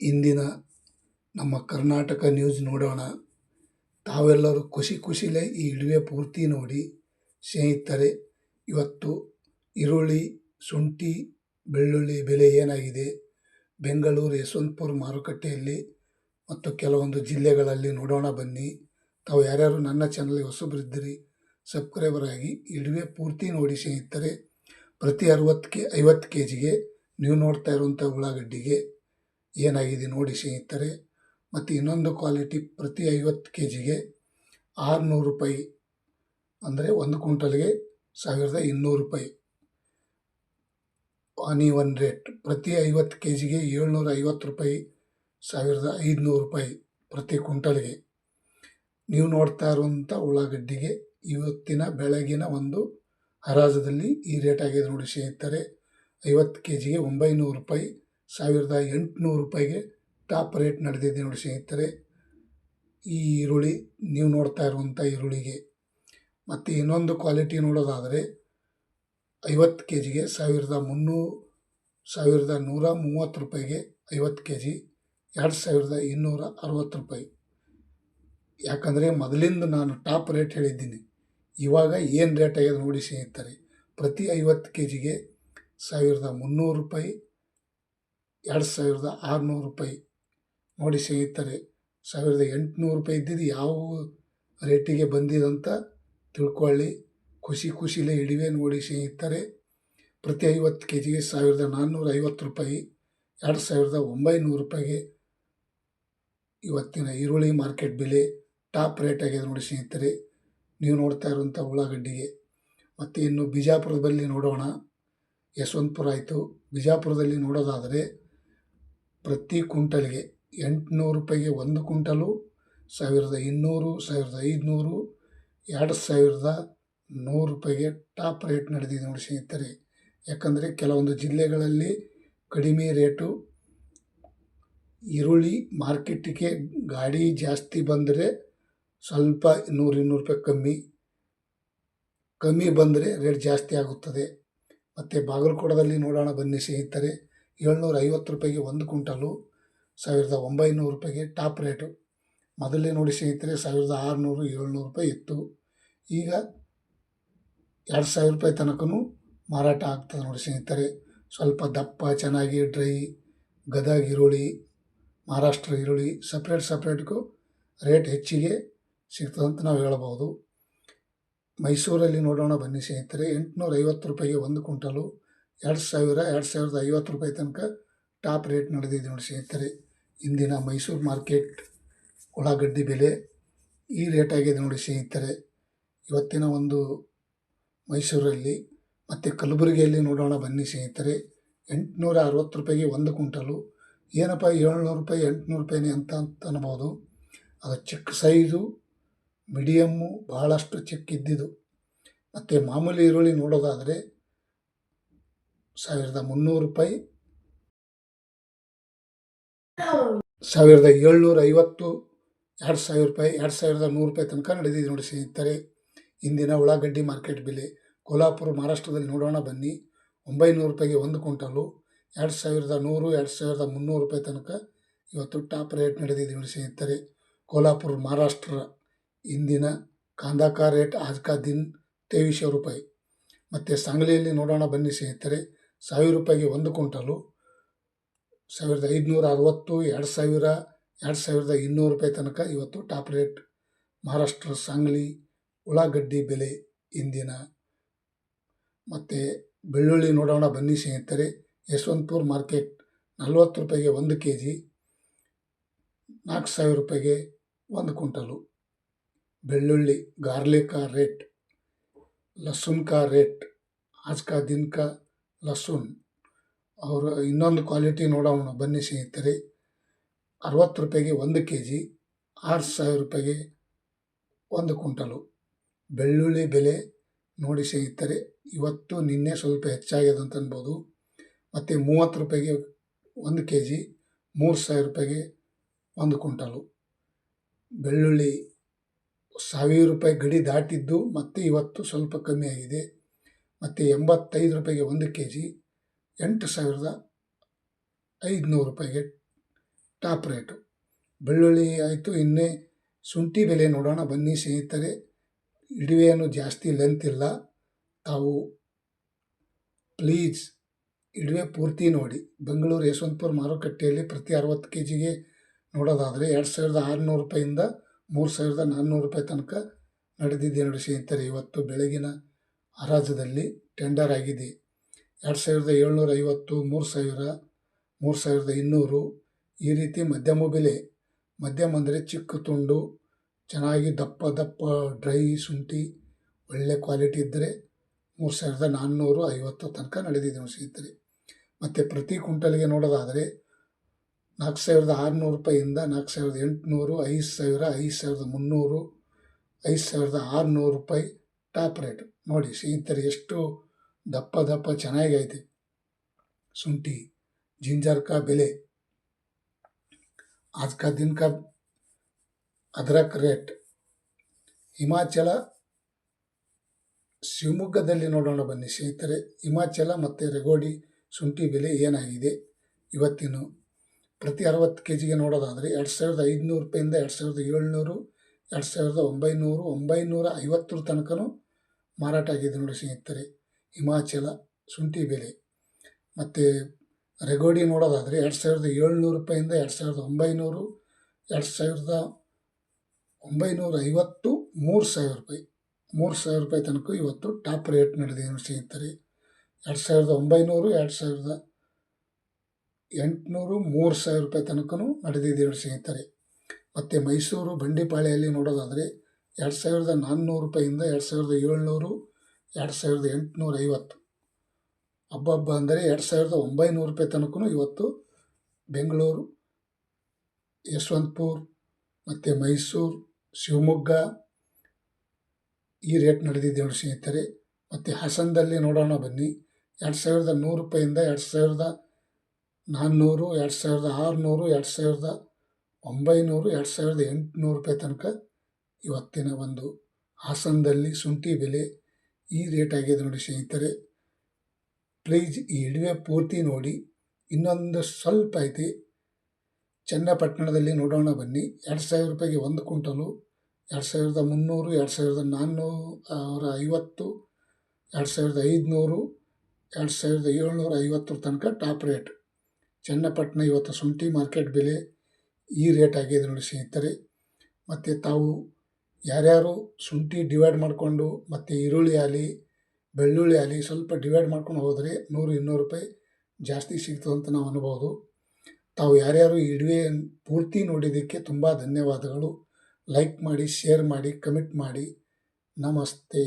ಇಂದಿನ ನಮ್ಮ ಕರ್ನಾಟಕ ನ್ಯೂಸ್ ನೋಡೋಣ. ತಾವೆಲ್ಲರೂ ಖುಷಿ ಖುಷಿಲೇ ಈ ಇಡುವೆ ಪೂರ್ತಿ ನೋಡಿ. ಸ್ನೇಹಿತರೆ, ಇವತ್ತು ಈರುಳ್ಳಿ, ಶುಂಠಿ, ಬೆಳ್ಳುಳ್ಳಿ ಬೆಲೆ ಏನಾಗಿದೆ? ಬೆಂಗಳೂರು ಯಶವಂತಪುರ ಮಾರುಕಟ್ಟೆಯಲ್ಲಿ ಮತ್ತು ಕೆಲವೊಂದು ಜಿಲ್ಲೆಗಳಲ್ಲಿ ನೋಡೋಣ ಬನ್ನಿ. ತಾವು ಯಾರ್ಯಾರು ನನ್ನ ಚಾನಲ್ಗೆ ಹೊಸಬರಿದ್ದೀರಿ ಸಬ್ಸ್ಕ್ರೈಬರ್ ಆಗಿ ಇಡುವೆ ಪೂರ್ತಿ ನೋಡಿ ಸ್ನೇಹಿತರೆ. ಪ್ರತಿ ಅರವತ್ತು ಕೆ ಐವತ್ತು ಕೆ ಜಿಗೆ ನೀವು ನೋಡ್ತಾ ಇರುವಂಥ ಉಳ್ಳಾಗಡ್ಡಿಗೆ ಏನಾಗಿದೆ ನೋಡಿ ಸ್ನೇಹಿತರೆ, ಮತ್ತು ಇನ್ನೊಂದು ಕ್ವಾಲಿಟಿ ಪ್ರತಿ ಐವತ್ತು ಕೆ ಜಿಗೆ ಆರುನೂರು ರೂಪಾಯಿ, ಅಂದರೆ ಒಂದು ಕ್ವಿಂಟಲ್ಗೆ ಸಾವಿರದ ಇನ್ನೂರು ರೂಪಾಯಿ. ಆನಿ ಒನ್ ರೇಟ್ ಪ್ರತಿ ಐವತ್ತು ಕೆ ಜಿಗೆ ಏಳ್ನೂರ ಐವತ್ತು ರೂಪಾಯಿ, ಸಾವಿರದ ಐದುನೂರು ರೂಪಾಯಿ ಪ್ರತಿ ಕ್ವಿಂಟಲ್ಗೆ. ನೀವು ನೋಡ್ತಾ ಇರುವಂಥ ಉಳ್ಳಾಗಡ್ಡಿಗೆ ಇವತ್ತಿನ ಬೆಳಗಿನ ಒಂದು ಹರಾಜದಲ್ಲಿ ಈ ರೇಟ್ ಆಗಿದೆ ನೋಡಿ ಸ್ನೇಹಿತರೆ, ಐವತ್ತು ಕೆ ಜಿಗೆ ಒಂಬೈನೂರು ರೂಪಾಯಿ. ಸಾವಿರದ ಎಂಟುನೂರು ರೂಪಾಯಿಗೆ ಟಾಪ್ ರೇಟ್ ನಡೆದಿದೆ ನೋಡಿ ಸ್ನೇಹಿತರೆ. ಈ ಈರುಳ್ಳಿ ನೀವು ನೋಡ್ತಾ ಇರುವಂಥ ಈರುಳ್ಳಿಗೆ. ಮತ್ತು ಇನ್ನೊಂದು ಕ್ವಾಲಿಟಿ ನೋಡೋದಾದರೆ ಐವತ್ತು ಕೆ ಜಿಗೆ ಸಾವಿರದ ಮುನ್ನೂರು ಸಾವಿರದ ನೂರ ಮೂವತ್ತು ರೂಪಾಯಿಗೆ ಐವತ್ತು ಕೆ ಜಿ ಎರಡು ಸಾವಿರದ ಇನ್ನೂರ ಅರವತ್ತು ರೂಪಾಯಿ. ಯಾಕಂದರೆ ಮೊದಲಿಂದ ನಾನು ಟಾಪ್ ರೇಟ್ ಹೇಳಿದ್ದೀನಿ. ಇವಾಗ ಏನು ರೇಟ್ ಆಗಿದೆ ನೋಡಿ ಸ್ನೇಹಿತರೆ. ಪ್ರತಿ ಐವತ್ತು ಕೆ ಜಿಗೆ ಸಾವಿರದ ಮುನ್ನೂರು ರೂಪಾಯಿ ಎರಡು ಸಾವಿರದ ಆರುನೂರು ರೂಪಾಯಿ ನೋಡಿ ಸ್ನೇಹಿತರೆ, ಸಾವಿರದ ಎಂಟುನೂರು ರೂಪಾಯಿ ಇದ್ದಿದ್ದು ಯಾವ ರೇಟಿಗೆ ಬಂದಿದಂತ ತಿಳ್ಕೊಳ್ಳಿ. ಖುಷಿ ಖುಷಿಲೇ ಇಡಿವೆ ನೋಡಿ ಸ್ನೇಹಿತರೆ. ಪ್ರತಿ ಐವತ್ತು ಕೆ ಜಿಗೆ ಸಾವಿರದ ನಾನ್ನೂರ ಐವತ್ತು ರೂಪಾಯಿ, ಎರಡು ಸಾವಿರದ ಒಂಬೈನೂರು ರೂಪಾಯಿಗೆ ಇವತ್ತಿನ ಈರುಳ್ಳಿ ಮಾರ್ಕೆಟ್ ಬೆಲೆ ಟಾಪ್ ರೇಟ್ ಆಗಿದೆ ನೋಡಿ ಸ್ನೇಹಿತರೆ. ನೀವು ನೋಡ್ತಾ ಇರುವಂಥ ಉಳ್ಳಾಗಡ್ಡಿಗೆ. ಮತ್ತು ಇನ್ನು ಬಿಜಾಪುರದಲ್ಲಿ ನೋಡೋಣ. ಯಶವಂತಪುರ ಆಯಿತು. ಬಿಜಾಪುರದಲ್ಲಿ ನೋಡೋದಾದರೆ ಪ್ರತಿ ಕುಂಟಲ್ಗೆ ಎಂಟುನೂರು ರೂಪಾಯಿಗೆ ಒಂದು ಕುಂಟಲು ಸಾವಿರದ ಇನ್ನೂರು, ಸಾವಿರದ ಐದುನೂರು, ಎರಡು ಸಾವಿರದ ನೂರು ರೂಪಾಯಿಗೆ ಟಾಪ್ ರೇಟ್ ನಡೆದಿದೆ ನೋಡಿ ಸ್ನೇಹಿತರೆ. ಯಾಕಂದರೆ ಕೆಲವೊಂದು ಜಿಲ್ಲೆಗಳಲ್ಲಿ ಕಡಿಮೆ ರೇಟು, ಈರುಳ್ಳಿ ಮಾರ್ಕೆಟಿಗೆ ಗಾಡಿ ಜಾಸ್ತಿ ಬಂದರೆ ಸ್ವಲ್ಪ ನೂರು ಇನ್ನೂರು ರೂಪಾಯಿ ಕಮ್ಮಿ ಕಮ್ಮಿ ಬಂದರೆ ರೇಟ್ ಜಾಸ್ತಿ ಆಗುತ್ತದೆ. ಮತ್ತು ಬಾಗಲಕೋಟದಲ್ಲಿ ನೋಡೋಣ ಬನ್ನಿ ಸ್ನೇಹಿತರೆ. ಏಳ್ನೂರ ಐವತ್ತು ರೂಪಾಯಿಗೆ ಒಂದು ಕ್ವಿಂಟಲು ಸಾವಿರದ ಒಂಬೈನೂರು ರೂಪಾಯಿಗೆ ಟಾಪ್ ರೇಟು. ಮೊದಲೇ ನೋಡಿ ಸ್ನೇಹಿತರೆ, ಸಾವಿರದ ಆರುನೂರು, ಏಳ್ನೂರು ರೂಪಾಯಿ ಇತ್ತು. ಈಗ ಎರಡು ಸಾವಿರ ರೂಪಾಯಿ ತನಕನೂ ಮಾರಾಟ ಆಗ್ತದೆ ನೋಡಿ ಸ್ನೇಹಿತರೆ. ಸ್ವಲ್ಪ ದಪ್ಪ, ಚೆನ್ನಾಗಿ ಡ್ರೈ, ಗದಗ ಈರುಳ್ಳಿ, ಮಹಾರಾಷ್ಟ್ರ ಈರುಳ್ಳಿ ಸಪ್ರೇಟ್ ಸಪ್ರೇಟ್ಗೂ ರೇಟ್ ಹೆಚ್ಚಿಗೆ ಸಿಗ್ತದಂತ ನಾವು ಹೇಳಬಹುದು. ಮೈಸೂರಲ್ಲಿ ನೋಡೋಣ ಬನ್ನಿ ಸ್ನೇಹಿತರೆ. ಎಂಟುನೂರ ಐವತ್ತು ರೂಪಾಯಿಗೆ ಒಂದು ಕುಂಟಲು ಎರಡು ಸಾವಿರ, ಎರಡು ಸಾವಿರದ ಐವತ್ತು ರೂಪಾಯಿ ತನಕ ಟಾಪ್ ರೇಟ್ ನಡೆದಿದೆ ನೋಡಿ ಸ್ನೇಹಿತರೆ. ಇಂದಿನ ಮೈಸೂರು ಮಾರ್ಕೆಟ್ ಉಳ್ಳಾಗಡ್ಡಿ ಬೆಲೆ ಈ ರೇಟ್ ಆಗಿದೆ ನೋಡಿ ಸ್ನೇಹಿತರೆ. ಇವತ್ತಿನ ಒಂದು ಮೈಸೂರಲ್ಲಿ ಮತ್ತು ಕಲಬುರಗಿಯಲ್ಲಿ ನೋಡೋಣ ಬನ್ನಿ ಸ್ನೇಹಿತರೆ. ಎಂಟುನೂರ ಅರವತ್ತು ರೂಪಾಯಿಗೆ ಒಂದು ಕುಂಟಲು ಏನಪ್ಪ ಏಳ್ನೂರು ರೂಪಾಯಿ, ಎಂಟುನೂರು ರೂಪಾಯಿನೇ ಅಂತ ಅಂತ ಅನ್ಬೋದು. ಅದು ಚಿಕ್ಕ ಸೈಜು, ಮೀಡಿಯಮ್ಮು ಭಾಳಷ್ಟು ಚಿಕ್ಕ ಇದ್ದಿದ್ದು ಮತ್ತು ಮಾಮೂಲಿ ಈರುಳ್ಳಿ ನೋಡೋದಾದರೆ ಸಾವಿರದ ಮುನ್ನೂರು ರೂಪಾಯಿ. ಸಾವಿರದ ಏಳ್ನೂರ ಐವತ್ತು ಎರಡು ಸಾವಿರ ರೂಪಾಯಿ ಎರಡು ಸಾವಿರದ ನೂರು ರೂಪಾಯಿ ತನಕ ನಡೆದಿದೆ ನೋಡಿ ಸ್ನೇಹಿತರೆ. ಇಂದಿನ ಉಳ್ಳಾಗಡ್ಡಿ ಮಾರ್ಕೆಟ್ ಬೆಲೆ ಕೋಲ್ಹಾಪುರ ಮಹಾರಾಷ್ಟ್ರದಲ್ಲಿ ನೋಡೋಣ ಬನ್ನಿ. ಒಂಬೈನೂರು ರೂಪಾಯಿಗೆ ಒಂದು ಕ್ವಿಂಟಲು ಎರಡು ಸಾವಿರದ ನೂರು ಎರಡು ಸಾವಿರದ ಮುನ್ನೂರು ರೂಪಾಯಿ ತನಕ ಇವತ್ತು ಟಾಪ್ ರೇಟ್ ನಡೆದಿದೆ ನೋಡಿ ಸ್ನೇಹಿತರೆ. ಕೋಲ್ಹಾಪುರ ಮಹಾರಾಷ್ಟ್ರ ಇಂದಿನ ಕಾಂದಾಕ ರೇಟ್ ಆಜ್ಕಾ ದಿನ್ ತೇವಿಸ್ ರೂಪಾಯಿ. ಮತ್ತು ಸಾಂಗ್ಲಿಯಲ್ಲಿ ನೋಡೋಣ ಬನ್ನಿ ಸ್ನೇಹಿತರೆ. ಸಾವಿರ ರೂಪಾಯಿಗೆ ಒಂದು ಕ್ವಿಂಟಲು, ಸಾವಿರದ ಐದುನೂರ ಅರವತ್ತು, ಎರಡು ಸಾವಿರ, ಎರಡು ಸಾವಿರದ ಇನ್ನೂರು ರೂಪಾಯಿ ತನಕ ಇವತ್ತು ಟಾಪ್ ರೇಟ್. ಮಹಾರಾಷ್ಟ್ರ ಸಾಂಗ್ಲಿ ಉಳ್ಳಾಗಡ್ಡಿ ಬೆಲೆ ಇಂದಿನ. ಮತ್ತು ಬೆಳ್ಳುಳ್ಳಿ ನೋಡೋಣ ಬನ್ನಿ ಸ್ನೇಹಿತರೆ. ಯಶವಂತಪುರ ಮಾರ್ಕೆಟ್ ನಲ್ವತ್ತು ರೂಪಾಯಿಗೆ ಒಂದು ಕೆ ಜಿ ನಾಲ್ಕು ಸಾವಿರ ರೂಪಾಯಿಗೆ ಒಂದು ಕ್ವಿಂಟಲು. ಬೆಳ್ಳುಳ್ಳಿ ಗಾರ್ಲಿಕ ರೇಟ್, ಲಸುನ್ಕ ರೇಟ್ ಆಜ್ ಕಾ ದಿನ್ ಒನ್ ಲಸುನ್ ಅವರು ಇನ್ನೊಂದು ಕ್ವಾಲಿಟಿ ನೋಡೋಣ, ಬನ್ನಿ ಸ್ನೇಹಿತರೆ. ಅರವತ್ತು ರೂಪಾಯಿಗೆ ಒಂದು ಕೆ ಜಿ ಆರು ಸಾವಿರ ರೂಪಾಯಿಗೆ ಒಂದು ಕ್ವಿಂಟಲು. ಬೆಳ್ಳುಳ್ಳಿ ಬೆಲೆ ನೋಡಿ ಸ್ನೇಹಿತರೆ, ಇವತ್ತು ನಿನ್ನೆ ಸ್ವಲ್ಪ ಹೆಚ್ಚಾಗಿದೆ ಅಂತ ಅನ್ಬೋದು. ಮತ್ತು ಮೂವತ್ತು ರೂಪಾಯಿಗೆ ಒಂದು ಕೆ ಜಿ ಮೂರು ಸಾವಿರ ರೂಪಾಯಿಗೆ ಒಂದು ಕ್ವಿಂಟಲು. ಬೆಳ್ಳುಳ್ಳಿ ಸಾವಿರ ರೂಪಾಯಿ ಗಡಿ ದಾಟಿದ್ದು ಮತ್ತು ಇವತ್ತು ಸ್ವಲ್ಪ ಕಮ್ಮಿ ಆಗಿದೆ. ಮತ್ತು ಎಂಬತ್ತೈದು ರೂಪಾಯಿಗೆ ಒಂದು ಕೆ ಜಿ ಎಂಟು ಸಾವಿರದ ಐದುನೂರು ರೂಪಾಯಿಗೆ ಟಾಪ್ ರೇಟು ಬೆಳ್ಳುಳ್ಳಿ ಆಯಿತು, ಇನ್ನೇ ಶುಂಠಿ ಬೆಲೆ ನೋಡೋಣ. ಬನ್ನಿ ಸ್ನೇಹಿತರೆ, ಇಡುವೆಯನ್ನು ಜಾಸ್ತಿ ಲೆಂತ್ ಇಲ್ಲ. ತಾವು ಪ್ಲೀಸ್ ಇಡುವೆ ಪೂರ್ತಿ ನೋಡಿ. ಬೆಂಗಳೂರು ಯಶವಂತಪುರ ಮಾರುಕಟ್ಟೆಯಲ್ಲಿ ಪ್ರತಿ ಅರವತ್ತು ಕೆ ಜಿಗೆ ನೋಡೋದಾದರೆ ಎರಡು ಸಾವಿರದ ಆರುನೂರು ರೂಪಾಯಿಂದ ಮೂರು ಸಾವಿರದ ನಾನ್ನೂರು ರೂಪಾಯಿ ತನಕ ನಡೆದಿದೆ ನೋಡಿ ಸ್ನೇಹಿತರೆ. ಇವತ್ತು ಬೆಳಗಿನ ಹರಾಜದಲ್ಲಿ ಟೆಂಡರ್ ಆಗಿದೆ. ಎರಡು ಸಾವಿರದ ಏಳ್ನೂರ ಐವತ್ತು, ಮೂರು ಸಾವಿರ, ಮೂರು ಸಾವಿರದ ಇನ್ನೂರು ಈ ರೀತಿ ಮಧ್ಯಮ ಬೆಲೆ. ಮಧ್ಯಮ ಅಂದರೆ ಚಿಕ್ಕ ತುಂಡು, ಚೆನ್ನಾಗಿ ದಪ್ಪ ದಪ್ಪ ಡ್ರೈ ಶುಂಠಿ, ಒಳ್ಳೆ ಕ್ವಾಲಿಟಿ ಇದ್ದರೆ ಮೂರು ಸಾವಿರದ ನಾನ್ನೂರು ಐವತ್ತು ತನಕ ನಡೆದಿದೆ ನೋಡಿ ಸ್ನೇಹಿತರೆ. ಮತ್ತು ಪ್ರತಿ ಕುಂಟಲ್ಗೆ ನೋಡೋದಾದರೆ ನಾಲ್ಕು ಸಾವಿರದ ಆರುನೂರು ರೂಪಾಯಿಯಿಂದ ನಾಲ್ಕು ಸಾವಿರದ ಎಂಟುನೂರು, ಐದು ಸಾವಿರ, ಐದು ಸಾವಿರದ ಮುನ್ನೂರು, ಐದು ಸಾವಿರದ ಆರುನೂರು ರೂಪಾಯಿ ಟಾಪ್ ರೇಟ್. ನೋಡಿ ಸ್ನೇಹಿತರೆ ಎಷ್ಟು ದಪ್ಪ ದಪ್ಪ ಚೆನ್ನಾಗೈತೆ ಶುಂಠಿ जिंजर का ಬೆಲೆ आज का दिन का ಅದ್ರಕ್ ರೇಟ್ ಹಿಮಾಚಲ ಶಿವಮೊಗ್ಗದಲ್ಲಿ ನೋಡೋಣ ಬನ್ನಿ ಸ್ನೇಹಿತರೆ ಹಿಮಾಚಲ ಮತ್ತು ರೆಗೋಡಿ ಶುಂಠಿ ಬೆಲೆ ಏನಾಗಿದೆ ಇವತ್ತಿನ ಪ್ರತಿ ಅರವತ್ತು ಕೆ ಜಿಗೆ ನೋಡೋದಾದರೆ ಎರಡು ಸಾವಿರದ ಐದುನೂರು ರೂಪಾಯಿಂದ ಎರಡು ಸಾವಿರದ ಏಳ್ನೂರು ಎರಡು ಸಾವಿರದ ಒಂಬೈನೂರು ಒಂಬೈನೂರ ಐವತ್ತರ ತನಕನೂ ಮಾರಾಟ ಆಗಿದೆ ನೋಡಿ ಸ್ನೇಹಿತರೆ, ಹಿಮಾಚಲ ಶುಂಠಿ ಬೆಲೆ. ಮತ್ತು ರೆಗೋಡಿ ನೋಡೋದಾದರೆ ಎರಡು ಸಾವಿರದ ಏಳ್ನೂರು ರೂಪಾಯಿಂದ ಎರಡು ಸಾವಿರದ ಒಂಬೈನೂರು, ಎರಡು ಸಾವಿರದ ಒಂಬೈನೂರ ಐವತ್ತು ಮೂರು ಸಾವಿರ ರೂಪಾಯಿ. ಮೂರು ಸಾವಿರ ರೂಪಾಯಿ ತನಕ ಇವತ್ತು ಟಾಪ್ ರೇಟ್ ನಡೆದಿದೆ ನೋಡಿ ಸ್ನೇಹಿತರೆ. ಎರಡು ಸಾವಿರದ ಒಂಬೈನೂರು, ಎರಡು ಸಾವಿರದ ಎಂಟುನೂರು ಮೂರು ಸಾವಿರ ರೂಪಾಯಿ ತನಕನೂ ನಡೆದಿದೆ ನೋಡಿ ಸ್ನೇಹಿತರೆ. ಮತ್ತು ಮೈಸೂರು ಬಂಡಿಪಾಳ್ಯಲ್ಲಿ ನೋಡೋದಾದರೆ ಎರಡು ಸಾವಿರದ ನಾನ್ನೂರು ರೂಪಾಯಿಂದ ಎರಡು ಸಾವಿರದ ಏಳ್ನೂರು, ಎರಡು ಸಾವಿರದ ಎಂಟುನೂರ ಐವತ್ತು. ಹಬ್ಬ ಅಂದರೆ ಎರಡು ಸಾವಿರದ ಒಂಬೈನೂರು ರೂಪಾಯಿ ತನಕನೂ ಇವತ್ತು ಬೆಂಗಳೂರು, ಯಶವಂತಪುರ್ ಮತ್ತು ಮೈಸೂರು, ಶಿವಮೊಗ್ಗ ಈ ರೇಟ್ ನಡೆದಿದೆ ನೋಡಿ ಸ್ನೇಹಿತರೆ. ಮತ್ತು ಹಾಸನದಲ್ಲಿ ನೋಡೋಣ ಬನ್ನಿ. ಎರಡು ಸಾವಿರದ ನೂರು ರೂಪಾಯಿಂದ ಎರಡು ಸಾವಿರದ ನಾನ್ನೂರು, ಎರಡು ಸಾವಿರದ ಆರುನೂರು, ಎರಡು ಸಾವಿರದ ಒಂಬೈನೂರು, ಎರಡು ಸಾವಿರದ ಎಂಟುನೂರು ರೂಪಾಯಿ ತನಕ ಇವತ್ತಿನ ಒಂದು ಹಾಸನದಲ್ಲಿ ಶುಂಠಿ ಬೆಲೆ ಈ ರೇಟ್ ಆಗಿದೆ ನೋಡಿ ಸ್ನೇಹಿತರೆ. ಪ್ಲೀಸ್ ಈ ಇಡುವೆ ಪೂರ್ತಿ ನೋಡಿ. ಇನ್ನೊಂದು ಸ್ವಲ್ಪ ಐತಿ. ಚನ್ನಪಟ್ಟಣದಲ್ಲಿ ನೋಡೋಣ ಬನ್ನಿ. ಎರಡು ಸಾವಿರ ರೂಪಾಯಿಗೆ ಒಂದು ಕುಂಟಲು ಎರಡು ಸಾವಿರದ ಮುನ್ನೂರು, ಎರಡು ಸಾವಿರದ ನಾನ್ನೂರ ಐವತ್ತು, ಎರಡು ಸಾವಿರದ ಐದುನೂರು, ಎರಡು ಸಾವಿರದ ಏಳ್ನೂರ ಐವತ್ತರ ತನಕ ಟಾಪ್ ರೇಟ್ ಚನ್ನಪಟ್ಟಣ ಇವತ್ತು ಶುಂಠಿ ಮಾರ್ಕೆಟ್ ಬೆಲೆ ಈ ರೇಟ್ ಆಗಿದೆ ನೋಡಿ ಸ್ನೇಹಿತರೆ. ಮತ್ತು ತಾವು ಯಾರ್ಯಾರು ಶುಂಠಿ ಡಿವೈಡ್ ಮಾಡಿಕೊಂಡು ಮತ್ತು ಈರುಳ್ಳಿ ಆಗಲಿ ಬೆಳ್ಳುಳ್ಳಿ ಆಗಲಿ ಸ್ವಲ್ಪ ಡಿವೈಡ್ ಮಾಡ್ಕೊಂಡು ಹೋದರೆ ನೂರು, ಇನ್ನೂರು ರೂಪಾಯಿ ಜಾಸ್ತಿ ಸಿಗ್ತದೆ ಅಂತ ನಾವು ಅನ್ಬೋದು. ತಾವು ಯಾರ್ಯಾರು ಈ ಪೂರ್ತಿ ನೋಡಿದ್ದಕ್ಕೆ ತುಂಬ ಧನ್ಯವಾದಗಳು. ಲೈಕ್ ಮಾಡಿ ಶೇರ್ ಮಾಡಿ ಕಮೆಂಟ್ ಮಾಡಿ. ನಮಸ್ತೆ.